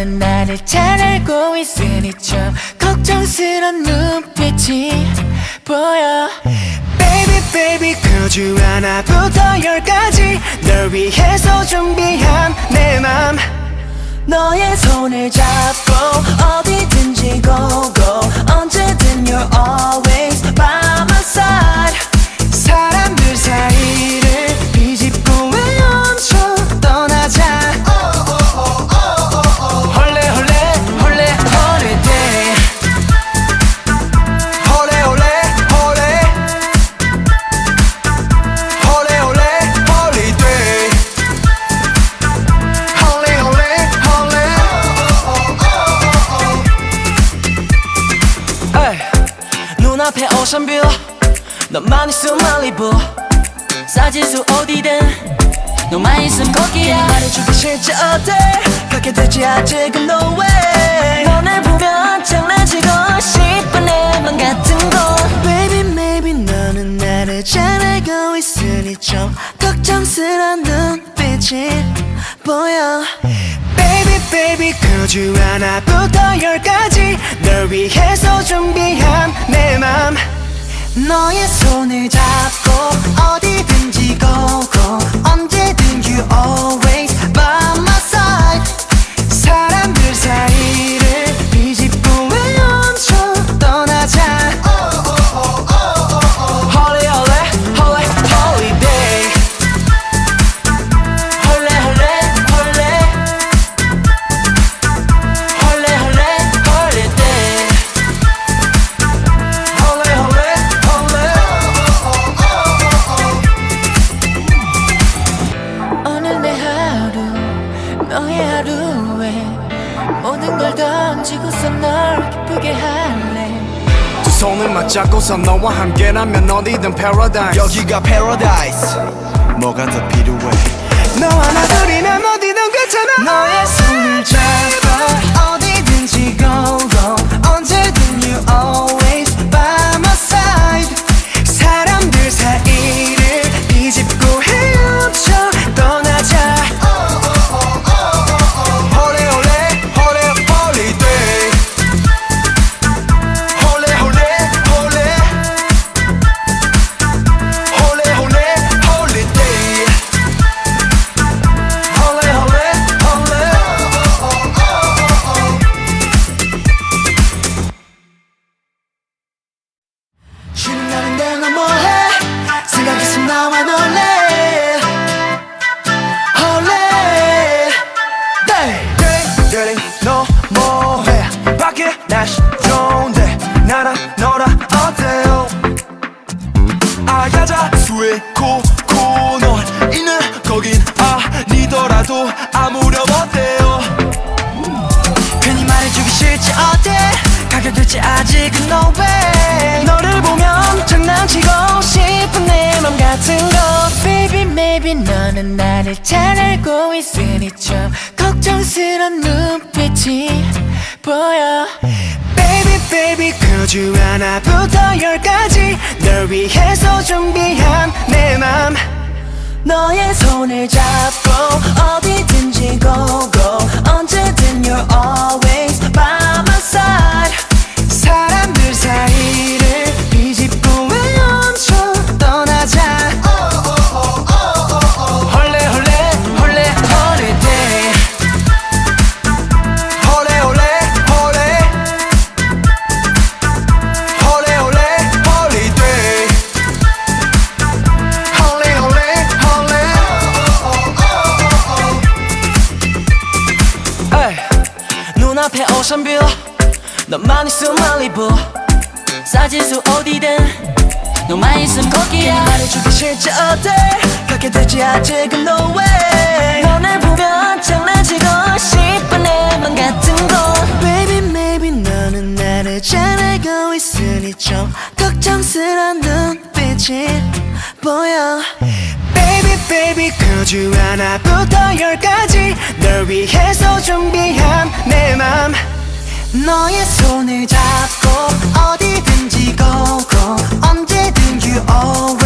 너는 나를 잘 알고 있으니 좀 걱정스런 눈빛이 보여. Baby baby 그주 하나부터 열까지 널 위해서 준비한 내 맘 너의 손을 잡고 눈앞에 오션뷰 너만 있음 말리부 사지수 어디든. 너만 있음 거기야. 말해주기 싫지 어때? 그렇게 되지 아직은 no way. 너를 보면 장난치고 싶은 내맘 같은 거. Baby maybe 너는 나를 잘 알고 있으니 좀 걱정스런 눈빛이 보여 Baby 그주 하나부터 열까지. 널 위해서 준비한 내 맘. 너의 손을 잡고 어디든지 go go. 언제든 you always by my 걸 던지고서 널 기쁘게 할래. 두 손을 맞잡고서 너와 함께라면 어디든 paradise. 여기가 paradise. 뭐가 더 필요해? 너 하나 둘이면 어디든 괜찮아. 너의 아무렴 어때요? 괜히 말해주기 싫지 어때? 가격들지 아직은 no way. 너를 보면 장난치고 싶은 내 맘 같은 거 Baby maybe 너는 나를 잘 알고 있으니 좀 걱정스런 눈빛이 보여. Baby baby 그주 하나부터 열까지 널 위해서 준비한 내맘 너의 손을 잡고 어디든지 go go 앞에 오션뷰 너만 있음 말리부 사지수 어디든. 너만 있음 거기야. 말해주기 싫지 어때? 그렇게 되지 아직은 no way. 너를 보면 장난치고 싶은 내맘 같은 거. Baby maybe 너는 나를 잘 알고 있으니 좀 걱정스런 눈빛이 보여 baby 그중 하나부터 열까지 널 위해서 준비한 내 맘 너의 손을 잡고 어디든지 go go. 언제든 you always